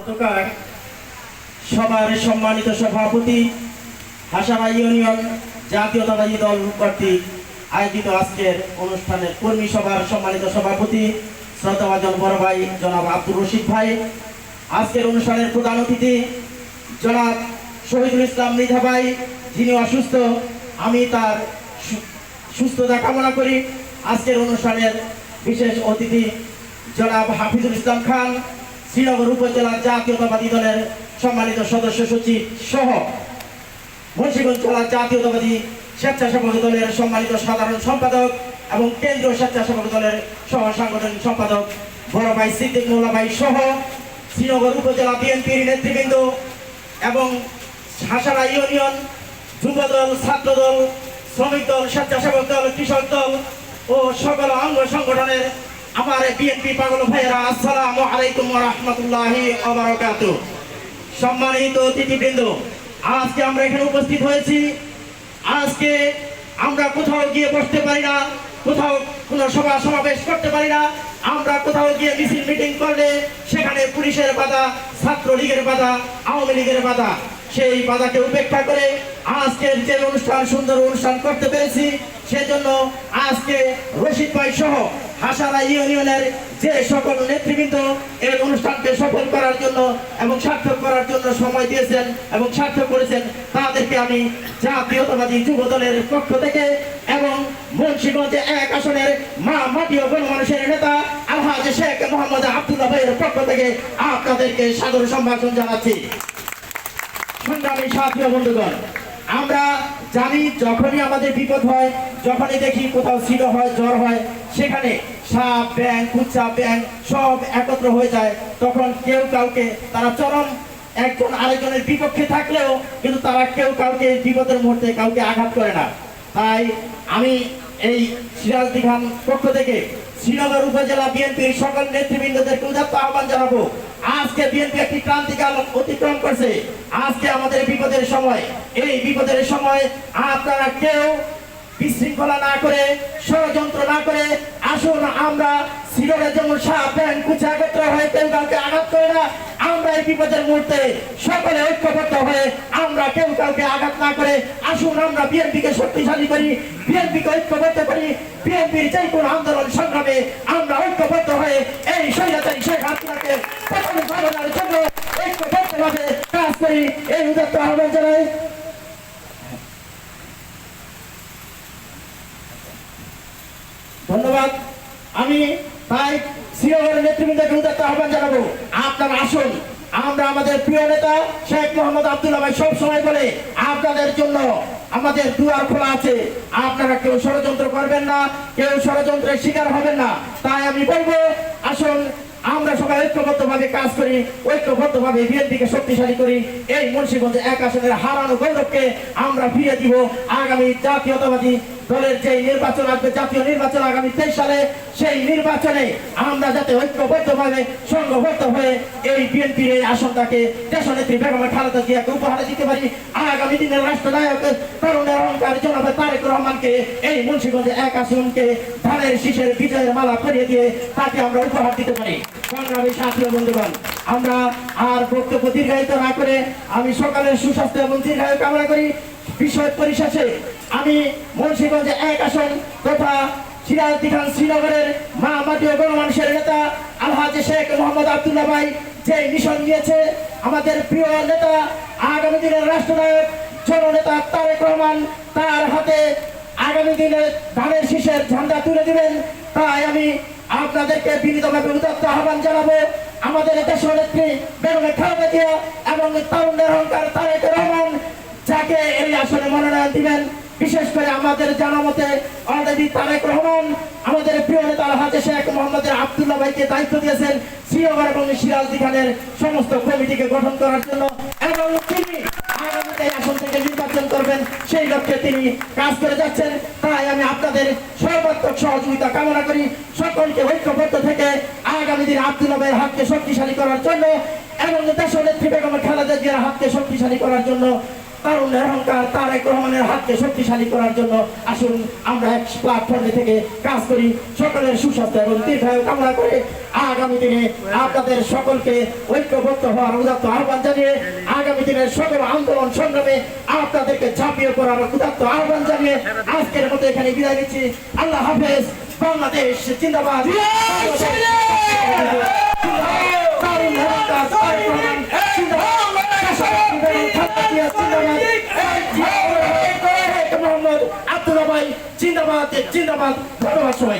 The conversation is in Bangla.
গতকাল সবার সম্মানিত সভাপতি হাসারা ইউনিয়ন জাতীয়তাবাদী দল কর্তৃক আয়োজিত আজকের অনুষ্ঠানের কর্মী সভার সম্মানিত সভাপতি শ্রদ্ধাভাজন বড় ভাই জনাব আব্দুর রশিদ ভাই। আজকের অনুষ্ঠানের প্রধান অতিথি জনাব শহীদুল ইসলাম মৃধা ভাই, যিনি অসুস্থ, আমি তার সুস্থতা কামনা করি। আজকের অনুষ্ঠানের বিশেষ অতিথি জনাব হাফিজুল ইসলাম খান শ্রীনগর উপজেলা জাতীয়তাবাদী দলের সম্মানিত সদস্য সচিব সহ মুন্সিগঞ্জ জেলা জাতীয়তাবাদী স্বেচ্ছাসেবক দলের সম্মানিত সাধারণ সম্পাদক এবং কেন্দ্রীয় স্বেচ্ছাসেবক দলের সহ সাংগঠনিক সম্পাদক বড় ভাই সিদ্দিক মোল্লা ভাই সহ শ্রীনগর উপজেলা বিএনপির নেতৃবৃন্দ এবং হাসারা ইউনিয়ন যুবদল, ছাত্রদল, শ্রমিক দল, স্বেচ্ছাসেবক দল, কৃষক দল ও সকল অঙ্গ সংগঠনের আমার বিএনপি পাগল ভাইয়েরা, আসসালামু আলাইকুম রহমতুল্লাহি সম্মানিত অতিথিবৃন্দ, আজকে আমরা এখানে উপস্থিত হয়েছি। আজকে আমরা কোথাও গিয়ে বসতে পারি না, কোথাও কোনো সভা সমাবেশ করতে পারি না। আমরা কোথাও গিয়ে মিছিল, মিটিং করলে সেখানে পুলিশের বাধা ছাত্র লীগের বাধা, আওয়ামী লীগের বাধা, সেই বাধাকে উপেক্ষা করে আজকের যে অনুষ্ঠান, সুন্দর অনুষ্ঠান করতে পেরেছি। সেজন্য আজকে রশিদ ভাই সহ হাসারা ইউনিয়নের যে সকল নেতৃবৃন্দ এই অনুষ্ঠানকে সফল করার জন্য এবং সার্থক করার জন্য সময় দিয়েছেন এবং সার্থক করেছেন, তাদেরকে আমি জাতীয়তাবাদী যুব দলের পক্ষ থেকে এবং মুন্সিগঞ্জে এক আসনের মা মাটি ও গণমানুষের নেতা আলহাজ শেখ মোহাম্মদ আব্দুল্লাহ ভাইয়ের পক্ষ থেকে আপনাদেরকে সাদর সম্ভাষণ জানাচ্ছি। সংগ্রামী সাথী বন্ধুগণ, আমরা জানি যখনই আমাদের বিপদ হয়, যখনই দেখি কোথাও ছিল হয়, জ্বর হয়, সেখানে সাপ ব্যাং কুচ্চা ব্যাং সব একত্র হয়ে যায়। তখন কেউ কাউকে, তারা চরম একজন আরেকজনের বিপক্ষে থাকলেও কিন্তু তারা কেউ কাউকে বিপদের মুহূর্তে কাউকে আঘাত করে না। তাই আমি এই সিরাজদি খান পক্ষ থেকে শ্রীনগর উপজেলা বিএনপির সকল নেতৃবৃন্দদেরকে উদাত্ত আহ্বান জানাব আজকে বিএনপি একটি ক্রান্তিকাল অতিক্রম করছে। আজকে আমাদের বিপদের সময়। এই বিপদের সময় আপনারা কেউ বিশৃঙ্খলা না করে, ষড়যন্ত্র না করে, আসুন আমরা সাপ ব্যাং কুচা, একত্র হয়ে কেউ কাউকে আঘাত করে না। আমরা এই বিপদের মুহূর্তে সকলে ঐক্যবদ্ধ হয়ে আমরা কেউ কাউকে আঘাত না করে, আসুন আমরা বিএনপিকে শক্তিশালী করি, বিএনপিকে ঐক্যবদ্ধ করি, বিএনপির যে কোনো আন্দোলন সংগ্রামে আমরা ঐক্যবদ্ধ হয়ে এই জানাই। ধন্যবাদ। আমি তাই সিওর নেতৃবৃন্দকে উদাত্ত আহ্বান জানাব। আপনারা আসুন। আমরা আমাদের প্রিয় নেতা শেখ মোহাম্মদ আব্দুল্লাহ ভাই সব সময় বলে, আপনাদের জন্য আমাদের দুয়ার খোলা আছে। আপনারা কেউ ষড়যন্ত্র করবেন না, কেউ ষড়যন্ত্রের শিকার হবেন না। তাই আমি বলব, আসুন আমরা সবাই ঐক্যবদ্ধভাবে কাজ করি, ঐক্যবদ্ধভাবে বিএনপিকে শক্তিশালী করি। এই মুন্সিগঞ্জে এক আসনের হারানো গৌরবকে আমরা ফিরে দিব আগামী জাতীয়তাবাদী দলের যে নির্বাচন আসবে, জাতীয় নির্বাচন আগামী তেইশ সালে, সেই নির্বাচনে আমরা যাতে ঐক্যবদ্ধভাবে, সংঘবদ্ধ হয়ে এই বিএনপির এই আসনটাকে দেশনেত্রী বেগম খালেদা জিয়াকে উপহার দিতে পারি। আগামী দিনের রাষ্ট্রনায়ক তরুণের অহংকার জনাব তারেক রহমানকে, এই মুন্সিগঞ্জে এক আসনকে ধানের শীষের বিজয়ের মালা করিয়ে দিয়ে তাকে আমরা উপহার দিতে পারি। সংগ্রামী সাথী বন্ধুগণ, আমরা আর বক্তব্য দীর্ঘায়িত না করে আমি সকালের সুস্বাস্থ্য এবং দীর্ঘায়ু কামনা করি। বিষয় পরিশেষে আমি মুন্সিগঞ্জে এক আসন তথা সিরাজদি খান শ্রীনগরের মা মাটি ও গণমানুষের নেতা আলহাজ শেখ মোহাম্মদ আব্দুল্লাহ ভাই যে মিশন নিয়েছে, আমাদের প্রিয় নেতা, আগামী দিনের রাষ্ট্রনায়ক, জননেতা তারেক রহমান তার হাতে আগামী দিনে ধানের শীষের ঝান্ডা তুলে দিবেন। তাই আমি আপনাদেরকে বিনীতভাবে উদাত্ত আহ্বান জানাব, আমাদের দেশের নেত্রী বেগমে খালেদা জিয়া এবং তরুণের অহংকার তারেক রহমান যাকে এই আসনে মনোনয়ন দিবেন, বিশেষ করে আমাদের জানা মতে অলরেডি তারেক রহমান, আমাদের প্রিয় নেতা হাজে শেখ মোহাম্মদ আব্দুল্লাহ ভাইকে দায়িত্ব দিয়েছেন শ্রীনগর এবং সিরাজদি খানের সমস্ত কমিটিকে গঠন করার জন্য। এবং তিনি আসন থেকে নির্বাচন করবেন, সেই লক্ষ্যে তিনি কাজ করে যাচ্ছেন। তাই আমি আপনাদের সর্বাত্মক সহযোগিতা কামনা করি। সকলকে ঐক্যবদ্ধ থেকে আগামী দিন আব্দুল্লাহ ভাইয়ের হাতকে শক্তিশালী করার জন্য এবং দেশ নেত্রী বেগম খালেদা জিয়ার হাতকে শক্তিশালী করার জন্য তারুণের অহংকার তারেক রহমানের হাতকে শক্তিশালী করার জন্য আসুন আমরা এক প্ল্যাটফর্মে থেকে কাজ করি সকলের সুস্বাস্থ্য এবং দীর্ঘায়ু কামনা করে আগামী দিনে আপনাদের সকলকে ঐক্যবদ্ধ হওয়ার উদাত্ত আহ্বান জানিয়ে আগামী দিনের সকল আন্দোলন সংগ্রামে আপনাদেরকে ঝাঁপিয়ে পড়ার উদাত্ত আহ্বান জানিয়ে আজকের মতো এখানে বিদায় নিচ্ছি। আল্লাহ হাফেজ, বাংলাদেশ তারুণ হেমন্তাস, তারেক রহমান, জিন্দাবাদ। শাসক খালেদা জিয়া, জিন্দাবাদ। ধন্যবাদ সবাইকে